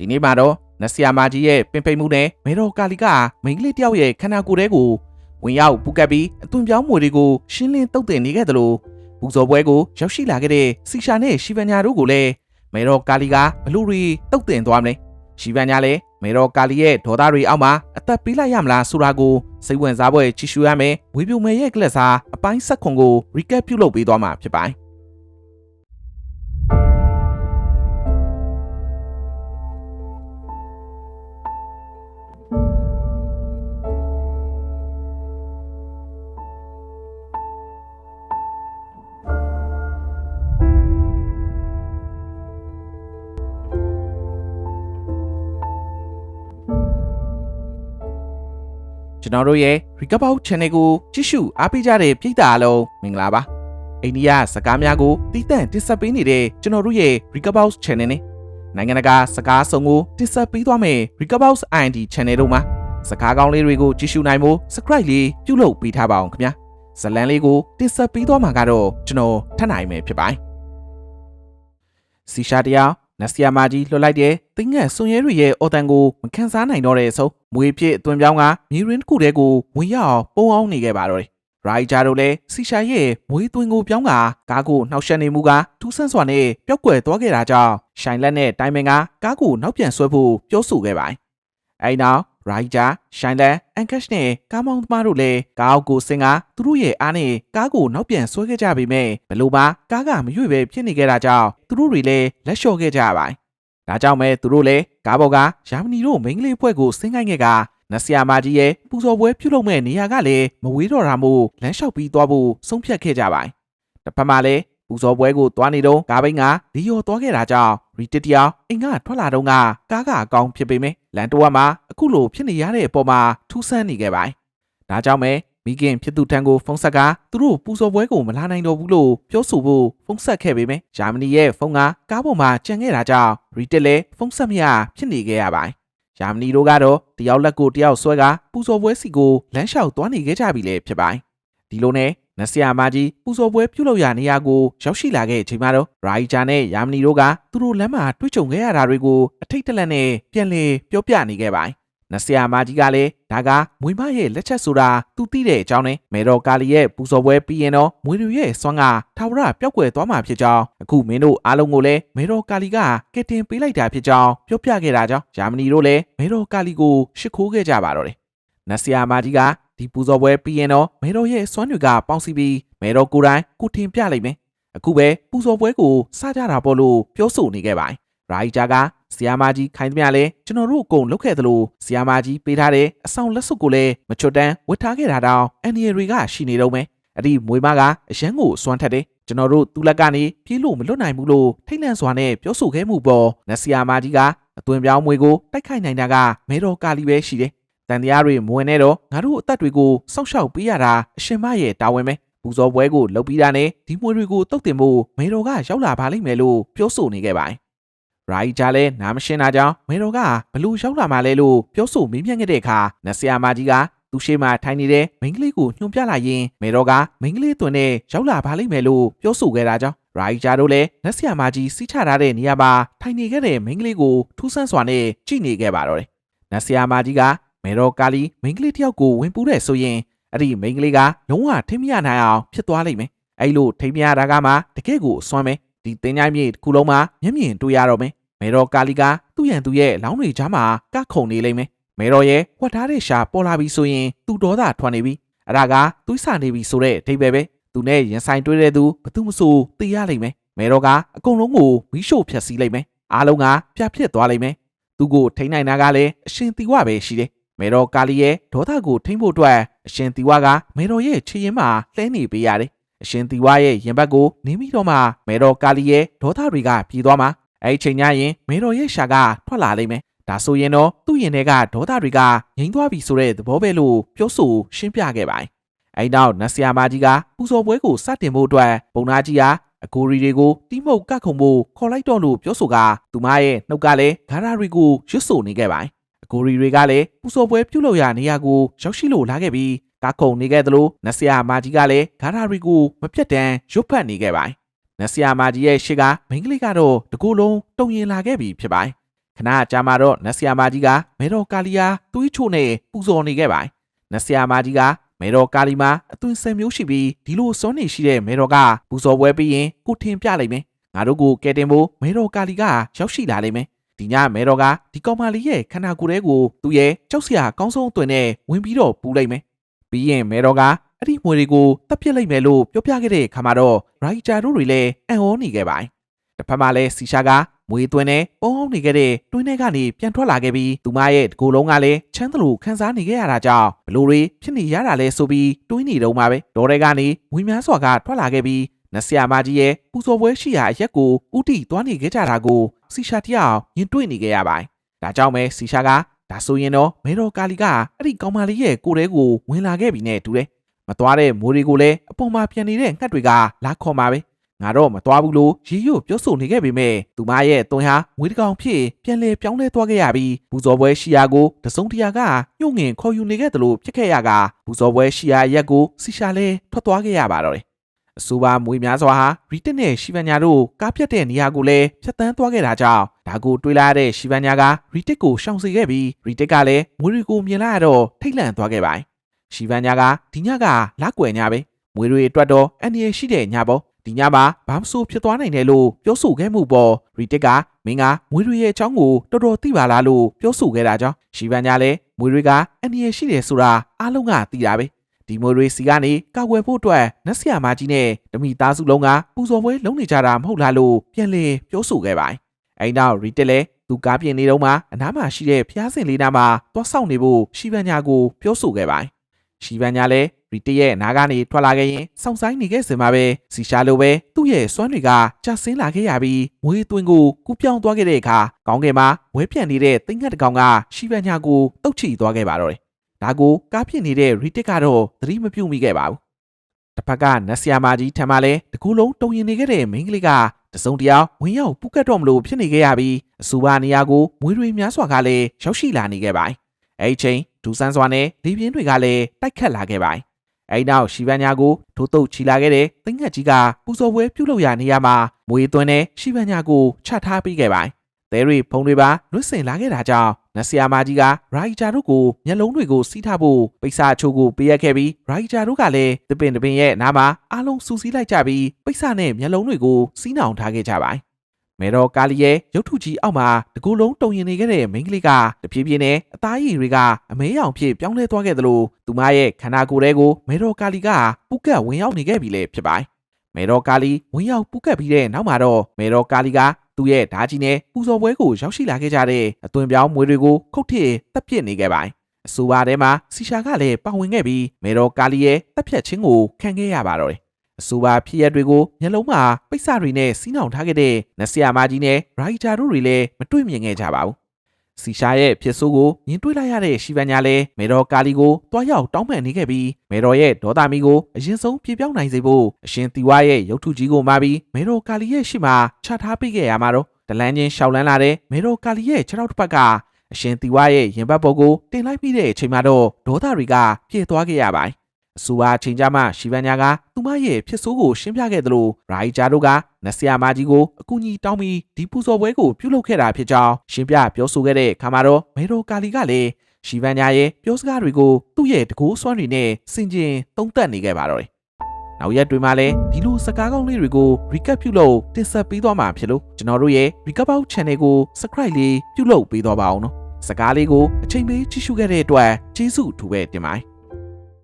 ဒီနေ့မှာတော့နတ်ဆရာမကြီးရဲ့ပင်ပိန်မှုနဲ့မေတော်ကာလီကမိန်းကလေးတယောက်ရဲ့ခန္ဓာကိုယ်ထဲကိုဝင်ရောက်ပူကပ်ပြီးအသွင်ပြောင်းမွေတွေကိုရှင်းလင်းတုတ်တင်နေခဲ့တယ်လို့ပူဇော်ပွဲကိုရောက်ရှိလာခဲ့တဲ့စီရှာနဲ့ရှီဗန်ညာတို့ကိုလည်းမေတော်ကာလီကဘလူတွေတုတ်တင်သွားမလဲရှီဗန်ညာလည်းမေတော်ကာလီရဲ့ဒေါသတွေအောက်မှာအသက်ပေးလိုက်ရမလားဆိုတာကိုစိတ်ဝင်စားပွဲကြည့်ရှုရမယ်ဝေပြိုမယ်ရဲ့ကလပ်စာအပိုင်းဆက်ခွန်ကို recap ပြုလုပ်ပေးသွားမှာဖြစ်ပါတယ် ကျွန်တော်တို့ရဲ့ Recover Channel ကိုကြည့်ရှုအားပေးကြတဲ့ပရိသတ်အားလုံးမင်္ဂလာပါအိန္ဒိယစကားများကိုတည်တံ့တင်ဆက်ပေးနေတဲ့ကျွန်တော်တို့ရဲ့ Recover Channel နဲ့နိုင်ငံတကာစကားစုံကိုတင်ဆက်ပေးသွားမယ် Recover IND Channel တို့မှာစကားကောင်းလေးတွေကိုကြည့်ရှုနိုင်ဖို့ Subscribe လေးပြုလုပ်ပေးထားပါအောင်ခင်ဗျာဇတ်လန်လေးကိုတင်ဆက်ပေးသွားမှာကတော့ကျွန်တော်ထပ်နိုင်မယ်ဖြစ်ပါတယ်စီရှာတရား နက်ဆီယာမာကြီးလွှတ်လိုက်တဲ့တင်းငတ်ဆွန်ရဲတွေရဲ့အော်တန်ကိုမခံစားနိုင်တော့တဲ့အဆုံးမွေဖြစ်အသွင်ပြောင်းကမြေရင်းတစ်ခုတည်းကိုဝင်ရောက်အောင်ပုံအောင်နေခဲ့ပါတော့တယ်။ရိုက်ဂျာတို့လည်းစီရှာရဲ့မွေသွင်းကိုပြောင်းကကားကိုနှောက်ယှက်နေမှုကထူးဆန်းစွာနဲ့ပျောက်ကွယ်သွားခဲ့တာကြောင့်ရှိုင်လက်နဲ့တိုင်ပင်ကကားကိုနောက်ပြန်ဆွဲဖို့ပြောဆိုခဲ့ပါတယ်။အဲဒီနောက် ရိုက်ဂျာရှိုင်လက်အန်ကက်ရှ်နဲ့ကားမောင်းသမားတို့လည်းကားအောက်ကိုဆင်းကသူတို့ရဲ့အားနဲ့ကားကိုနောက်ပြန်ဆွဲခဲ့ကြပေမဲ့ဘလို့ပါကားကမရွေ့ပဲဖြစ်နေခဲ့တာကြောင့်သူတို့တွေလည်းလက်လျှော့ခဲ့ကြရပါတယ်။ဒါကြောင့်ပဲသူတို့လည်းကားပေါ်ကယာမနီတို့မိန်းကလေးဖွဲ့ကိုဆင်းခိုင်းခဲ့ကနတ်ဆရာမကြီးရဲ့ပူဇော်ပွဲပြုလုပ်မဲ့နေရာကလည်းမဝေးတော့တာမို့လမ်းလျှောက်ပြီးသွားဖို့ဆုံးဖြတ်ခဲ့ကြပါတယ်။တစ်ဖက်မှာလည်း ပူဇော်ပွဲကိုသွားနေတော့ကားဘိန်းကဒီယောသွားခဲ့တာကြောင့်ရီတစ်တယောက်အိမ်ကထွက်လာတော့ကကားကအကောင်ဖြစ်ပေမဲ့လန်တိုဝါမှာအခုလိုဖြစ်နေရတဲ့အပေါ်မှာထူးဆန်းနေခဲ့ပါတယ်။ဒါကြောင့်ပဲမိခင်ဖြစ်သူထံကိုဖုန်းဆက်ကသူတို့ပူဇော်ပွဲကိုမလာနိုင်တော့ဘူးလို့ပြောဆိုဖို့ဖုန်းဆက်ခဲ့ပေမဲ့ဂျာမနီရဲ့ဖုန်းကကားပေါ်မှာကျန်ခဲ့တာကြောင့်ရီတစ်လည်းဖုန်းဆက်မရဖြစ်နေခဲ့ရပါတယ်။ဂျာမနီတို့ကတော့တယောက်လက်ကိုတယောက်ဆွဲကပူဇော်ပွဲစီကိုလမ်းလျှောက်သွားနေခဲ့ကြပြီလေဖြစ်ပါတယ်။ဒီလိုနဲ့ နတ်ဆရာမကြီးပူဇော်ပွဲပြုလုပ်ရာနေရာကိုရောက်ရှိလာခဲ့ချိန်မှာတော့ရိုင်ဂျာနဲ့ယာမနီတို့ကသူတို့လမ်းမှာတွေ့ကြုံခဲ့ရတာတွေကိုအထိတ်တလန့်နဲ့ပြန်လည်ပြောပြနေခဲ့ပါတယ်။နတ်ဆရာမကြီးကလည်းဒါကမွေမရဲ့လက်ချက်ဆိုတာသူသိတဲ့အကြောင်းနဲ့မေတော်ကာလီရဲ့ပူဇော်ပွဲပြီးရင်တော့မွေတွေရဲ့စွမ်းကထာဝရပျောက်ကွယ်သွားမှာဖြစ်ကြောင်းအခုမင်းတို့အားလုံးကိုလည်းမေတော်ကာလီကကယ်တင်ပေးလိုက်တာဖြစ်ကြောင်းပြောပြခဲ့တာကြောင့်ယာမနီတို့လည်းမေတော်ကာလီကိုရှ िख ိုးခဲ့ကြပါတော့တယ်။နတ်ဆရာမကြီးက ဒီပူဇော်ပွဲပြီးရင်တော့မေတော်ရဲ့စွမ်းတွေကပေါင်းစည်းပြီးမေတော်ကိုယ်တိုင်ကိုထင်ပြလိုက်မယ်။အခုပဲပူဇော်ပွဲကိုစကြတာပေါ့လို့ပြောဆိုနေခဲ့ပါတယ်။ရိုက်ဂျာကဆီယာမာကြီးခိုင်းသမျှလဲကျွန်တော်တို့အကုန်လုပ်ခဲ့သလိုဆီယာမာကြီးပေးထားတဲ့အဆောင်လက်စွပ်ကိုလည်းမချွတ်တန်းဝတ်ထားခဲ့တာတောင်အန်နီရီကရှိနေတော့မယ်။အဲ့ဒီမွေမကအရန်ကိုစွမ်းထက်တယ်။ကျွန်တော်တို့သူ့လက်ကနေပြေးလို့မလွတ်နိုင်ဘူးလို့ထိတ်လန့်စွာနဲ့ပြောဆိုခဲ့မှုပေါ်နဆီယာမာကြီးကအသွင်ပြောင်းမွေကိုတိုက်ခိုက်နိုင်တာကမဲတော်ကာလီပဲရှိတယ်။ တန်တရားတွေမဝင်နဲ့တော့ငါတို့အသက်တွေကိုစောင့်ရှောက်ပေးရတာအရှင်မရဲ့တာဝန်ပဲပူဇော်ပွဲကိုလုပ်ပြီးတာနဲ့ဒီမွေတွေကိုတုတ်တင်ဖို့မေတော်ကရောက်လာပါလိမ့်မယ်လို့ပြောဆိုနေခဲ့ပါတယ်။ရိုက်ဂျာလည်းနားမရှင်းတာကြောင့်မေတော်ကဘလို့ရောက်လာမှလဲလို့ပြောဆိုမေးမြန်းခဲ့တဲ့အခါနဆရာမကြီးကသူရှိမှထိုင်နေတဲ့မိန်းကလေးကိုညွှန်ပြလိုက်ရင်မေတော်ကမိန်းကလေးသွင်းနဲ့ရောက်လာပါလိမ့်မယ်လို့ပြောဆိုခဲ့တာကြောင့်ရိုက်ဂျာတို့လည်းနဆရာမကြီးစီးချထားတဲ့နေရာမှာထိုင်နေခဲ့တဲ့မိန်းကလေးကိုထူးဆန်းစွာနဲ့ကြည့်နေခဲ့ပါတော့တယ်။နဆရာမကြီးက မေတော်ကာလီမိန်းကလေးတယောက်ကိုဝင်ပူးတဲ့ဆိုရင်အဲ့ဒီမိန်းကလေးကလုံးဝထိမရနိုင်အောင်ဖြစ်သွားလိမ့်မယ်အဲ့လိုထိမရတာကမှတကယ့်ကိုအစွမ်းပဲဒီတင်ကြိုင်းမြေတစ်ခုလုံးမှာမျက်မြင်တွေ့ရတော့မယ်မေတော်ကာလီကသူ့ရန်သူရဲ့လောင်းတွေကြားမှာကခုန်နေလိမ့်မယ်မေတော်ရဲ့ဝတ်ထားတဲ့ရှာပေါ်လာပြီဆိုရင်သူ့ဒေါသထွက်နေပြီအဲ့ဒါကသွေးဆနေပြီဆိုတဲ့အဓိပ္ပာယ်ပဲသူနဲ့ရင်ဆိုင်တွေ့တဲ့သူဘသူမဆိုသိရလိမ့်မယ်မေတော်ကအကုန်လုံးကိုမီးရှို့ဖျက်ဆီးလိုက်မယ်အားလုံးကပြဖြစ်သွားလိမ့်မယ်သူကိုထိန်းနိုင်တာကလည်းအရှင်တီဝပဲရှိတယ် မေတော်ကာလီရဲ့ဒေါသကိုထိမ့်ဖို့အတွက်အရှင်တီဝါကမေတော်ရဲ့ခြေရင်မှာလှဲနေပေးရတယ်။အရှင်တီဝါရဲ့ရင်ဘတ်ကိုနင်းပြီးတော့မှမေတော်ကာလီရဲ့ဒေါသတွေကပြေးသွားမှာအဲ့ဒီချိန်ညရင်မေတော်ရဲ့ရှာကထွက်လာလိမ့်မယ်။ဒါဆိုရင်တော့သူ့ရင်ထဲကဒေါသတွေကငြိမ်းသွားပြီဆိုတဲ့သဘောပဲလို့ပြောဆိုရှင်းပြခဲ့ပါတယ်။အဲ့နောက်နတ်ဆရာမကြီးကပူဇော်ပွဲကိုစတင်ဖို့အတွက်ပုံနာကြီးဟာအကိုရီတွေကိုတိမုတ်ကခုံဖို့ခေါ်လိုက်တော့လို့ပြောဆိုကသူမရဲ့နှုတ်ကလည်းဂါရာတွေကိုရွတ်ဆိုနေခဲ့ပါတယ်။ ကိုရီတွေကလည်းပူစော်ပွဲပြုလုပ်ရာနေရာကိုရောက်ရှိလို့လာခဲ့ပြီးကားခုံနေခဲ့သလိုနတ်ဆရာမာကြီးကလည်းဂါရာရီကိုမပြတ်တမ်းရွတ်ဖတ်နေခဲ့ပါတယ်။နတ်ဆရာမာကြီးရဲ့ရှေ့ကမိန်းကလေးကတော့တကူလုံးတုံရင်လာခဲ့ပြီဖြစ်ပါတယ်ခဏကြာမှတော့နတ်ဆရာမကြီးကမေတော်ကာလီယာသွေးချို့နဲ့ပူဇော်နေခဲ့ပါတယ်နတ်ဆရာမကြီးကမေတော်ကာလီမှာအသွင်ဆယ်မျိုးရှိပြီးဒီလိုစောနေရှိတဲ့မေတော်ကပူဇော်ပွဲပြီးရင်ကိုထင်ပြလိုက်မယ်ငါတို့ကိုကဲတင်ဖို့မေတော်ကာလီကရောက်ရှိလာလိမ့်မယ် ဒီညမေတော်ကဒီကောင်မလေးရဲ့ခန္ဓာကိုယ်ထဲကိုသူ့ရဲ့ကြောက်စရာကောင်းဆုံးအသွင်နဲ့ဝင်ပြီးတော့ပူလိုက်မယ်ပြီးရင်မေတော်ကအဲ့ဒီမွေတွေကိုတပ်ပစ်လိုက်မယ်လို့ပြောပြခဲ့တဲ့ခါမှာတော့ရိုက်ဂျာတို့တွေလည်းအံ့ဩနေခဲ့ပါတယ်တစ်ဖက်မှာလည်းစီရှာကမွေသွင်းနဲ့ပုံအောင်နေခဲ့တဲ့တွင်းထဲကနေပြန်ထွက်လာခဲ့ပြီးသူမရဲ့တကိုယ်လုံးကလည်းချမ်းသလိုခံစားနေခဲ့ရတာကြောင့်ဘလို့တွေဖြစ်နေရတာလဲဆိုပြီးတွင်းနေတော့မှာပဲဒေါ်တွေကနေမွေများစွာကထွက်လာခဲ့ပြီးနတ်ဆရာမကြီးရဲ့ပူဇော်ပွဲရှိရာအရက်ကိုဥတီသွားနေခဲ့ကြတာကို စီရှာတယောက်ရင်တွေ့နေခဲ့ရပါတယ်ဒါကြောင့်ပဲစီရှာကဒါဆိုရင်တော့မဲတော်ကာလီကအဲ့ဒီကောင်မလေးရဲ့ကိုယ်ထဲကိုဝင်လာခဲ့ပြီနဲ့တူတယ်မသွားတဲ့မိုးတွေကိုလည်းအပေါ်မှာပြန်နေတဲ့ငှက်တွေကလာခေါ်မှာပဲငါတော့မသွားဘူးလို့ရီရွတ်ပြောဆိုနေခဲ့ပေမဲ့သူမရဲ့သွန်ဟာငွေတကောင်ဖြစ်ပြန်လဲပြောင်းလဲသွားခဲ့ရပြီးပူဇော်ပွဲရှိရာကိုတစုံတရာကညှို့ငင်ခေါ်ယူနေခဲ့တယ်လို့ဖြစ်ခဲ့ရကပူဇော်ပွဲရှိရာရက်ကိုစီရှာလဲထွက်သွားခဲ့ရပါတော့တယ် အဆိုပါမွေများစွာဟာရီတက်နဲ့ရှီဗန်ညာတို့ကားပြတ်တဲ့နေရာကိုလည်းဖြတ်တန်းသွားခဲ့တာကြောင့်ဒါကိုတွေးလာတဲ့ရှီဗန်ညာကရီတက်ကိုရှောင်စေခဲ့ပြီးရီတက်ကလည်းမွေတွေကိုမြင်လာရတော့ထိတ်လန့်သွားခဲ့ပါတယ်ရှီဗန်ညာကဒီညကလက်ကွယ်ညပဲမွေတွေအတွက်တော့အန်ဒီရရှိတဲ့ညပေါ့ဒီညမှာဘာမဆိုဖြစ်သွားနိုင်တယ်လို့ပြောဆိုခဲ့မှုပေါ်ရီတက်ကမင်းကမွေတွေရဲ့အကြောင်းကိုတော်တော်သိပါလားလို့ပြောဆိုခဲ့တာကြောင့်ရှီဗန်ညာလည်းမွေတွေကအန်ဒီရရှိတယ်ဆိုတာအားလုံးကသိတာပဲ ဒီမိုတွေစီကနေကောက်ွယ်ဖို့အတွက်နတ်ဆရာမကြီးနဲ့တမိသားစုလုံးကပူဇော်ပွဲလုပ်နေကြတာမဟုတ်လားလို့ပြန်လည်ပြောဆိုခဲ့ပါတယ်။အဲဒီနောက်ရီတက်လည်းသူကားပြင်နေတော့မှအနားမှာရှိတဲ့ဖျားစင်လေးနားမှာသွားဆောင်နေဖို့ရှီဗန်ညာကိုပြောဆိုခဲ့ပါတယ်။ရှီဗန်ညာလည်းရီတက်ရဲ့နားကနေထွက်လာခဲ့ရင်စောင့်ဆိုင်နေခဲ့စင်မှာပဲစီရှာလိုပဲသူ့ရဲ့စွမ်းတွေကကြာဆင်းလာခဲ့ရပြီးမွေးသွင်းကိုကူးပြောင်းသွားခဲ့တဲ့အခါကောင်းကင်မှာဝဲပြန်နေတဲ့သင်္ကတ်တစ်ကောင်ကရှီဗန်ညာကိုတုတ်ချီသွားခဲ့ပါတော့တယ်။ ဒါကိုကားဖြစ်နေတဲ့ရီတစ်ကတော့သတိမပြုမိခဲ့ပါဘူး။တစ်ဖက်ကနတ်ဆရာမကြီးထံမှလည်းတကူလုံးတုံရင်နေခဲ့တဲ့မိန်းကလေးကတစုံတယောက်ဝင်ရောက်ပူကတ်တော့မလို့ဖြစ်နေခဲ့ရပြီးအစူပါနေရာကိုမွေးတွေများစွာကလည်းရောက်ရှိလာနေခဲ့ပါတယ်။အဲဒီချိန်ဒူဆန်းစွာနဲ့လေပြင်းတွေကလည်းတိုက်ခတ်လာခဲ့ပါတယ်။အဲဒီနောက်ရှီဗန်ညာကိုဒိုးတုတ်ချီလာခဲ့တဲ့သင်္ကတ်ကြီးကပူဇော်ပွဲပြုလုပ်ရာနေရာမှာမွေးသွင်းတဲ့ရှီဗန်ညာကိုချထားပေးခဲ့ပါတယ်။ သဲရီဖုံတွေပါလွတ်စင်လာခဲ့တာကြောင့်နတ်ဆရာမကြီးကရိုက်ဂျာတို့ကိုမျက်လုံးတွေကိုစီးထားဖို့ပိတ်စာအချို့ကိုပေးရခဲ့ပြီးရိုက်ဂျာတို့ကလည်းတပင်တပင်ရဲ့နားမှာအားလုံးစူးစီးလိုက်ကြပြီးပိတ်စာနဲ့မျက်လုံးတွေကိုစီးနှောင်ထားခဲ့ကြပါတယ်။မေတော်ကာလီရဲ့ရုပ်ထုကြီးအောက်မှာတကူလုံးတုံရင်နေခဲ့တဲ့မိန်းကလေးကတဖြည်းဖြည်းနဲ့အသားရည်တွေကအမဲရောင်ဖြစ်ပြောင်းလဲသွားခဲ့သလိုသူမရဲ့ခန္ဓာကိုယ်ထဲကိုမေတော်ကာလီကပူကတ်ဝင်ရောက်နေခဲ့ပြီလေဖြစ်ပါတယ်။မေတော်ကာလီဝင်ရောက်ပူကတ်ပြီးတဲ့နောက်မှာတော့မေတော်ကာလီက သူ့ရဲ့ဓာကြီးနဲ့ပူဇော်ပွဲကိုရောက်ရှိလာခဲ့ကြတဲ့အသွင်ပြောင်းမွေတွေကိုခုတ်ထစ်တပ်ပစ်နေခဲ့ပါတယ်။အဆိုပါထဲမှာစီရှာကလည်းပါဝင်ခဲ့ပြီးမေတော်ကာလီရဲ့တပ်ဖြတ်ခြင်းကိုခံခဲ့ရပါတော့တယ်။အဆိုပါဖြစ်ရပ်တွေကိုမျက်လုံးမှာပိတ်စတွေနဲ့စီးနှောင်ထားခဲ့တဲ့နတ်ဆရာမကြီးနဲ့ရိုက်ဂျာတို့တွေလည်းမတွေ့မြင်ခဲ့ကြပါဘူး။ စီရှာရဲ့ဖြစ်ဆိုးကိုမြင်တွေ့လိုက်ရတဲ့ရှီဗန်ညာလည်းမေတော်ကာလီကိုတွားရောက်တောင်းပန်နေခဲ့ပြီးမေတော်ရဲ့ဒေါသမီကိုအရင်ဆုံးပြေပြောင်းနိုင်စေဖို့အရှင်တီဝါရဲ့ရုပ်ထုကြီးကိုမှာပြီးမေတော်ကာလီရဲ့ရှေ့မှာချထားပေးခဲ့ရမှာတော့တလန်းချင်းရှောက်လန်းလာတဲ့မေတော်ကာလီရဲ့ခြေထောက်တစ်ပတ်ကအရှင်တီဝါရဲ့ရင်ဘတ်ပေါ်ကိုတင်လိုက်ပြီးတဲ့အချိန်မှာတော့ဒေါသတွေကပြေသွားခဲ့ရပါတယ် အဆိုပါချိန်ကြမှာရှီဗန်ညာကသူမရဲ့ဖြစ်ဆိုးကိုရှင်းပြခဲ့သလိုရိုင်ဂျာတို့ကနတ်ဆရာမကြီးကိုအကူအညီတောင်းပြီးဒီပူဇော်ပွဲကိုပြုလုပ်ခဲ့တာဖြစ်ကြောင်းရှင်းပြပြောဆိုခဲ့တဲ့အခါမှာတော့မေတော်ကာလီကလည်းရှီဗန်ညာရဲ့ပြောစကားတွေကိုသူ့ရဲ့တကူစွမ်းတွေနဲ့စင်ကျင်သုံးသပ်နေခဲ့ပါတော့တယ်။နောက်ရက်တွေမှာလည်းဒီလိုစကားကောင်းလေးတွေကို recap ပြုလုပ်တင်ဆက်ပေးသွားမှာဖြစ်လို့ကျွန်တော်တို့ရဲ့ recap out channel ကို subscribe လေးပြုလုပ်ပေးသွားပါအောင်နော်။စကားလေးကိုအချိန်ပေးကြည့်ရှုခဲ့တဲ့အတွက်ကျေးဇူးအထူးပဲတင်ပါတယ်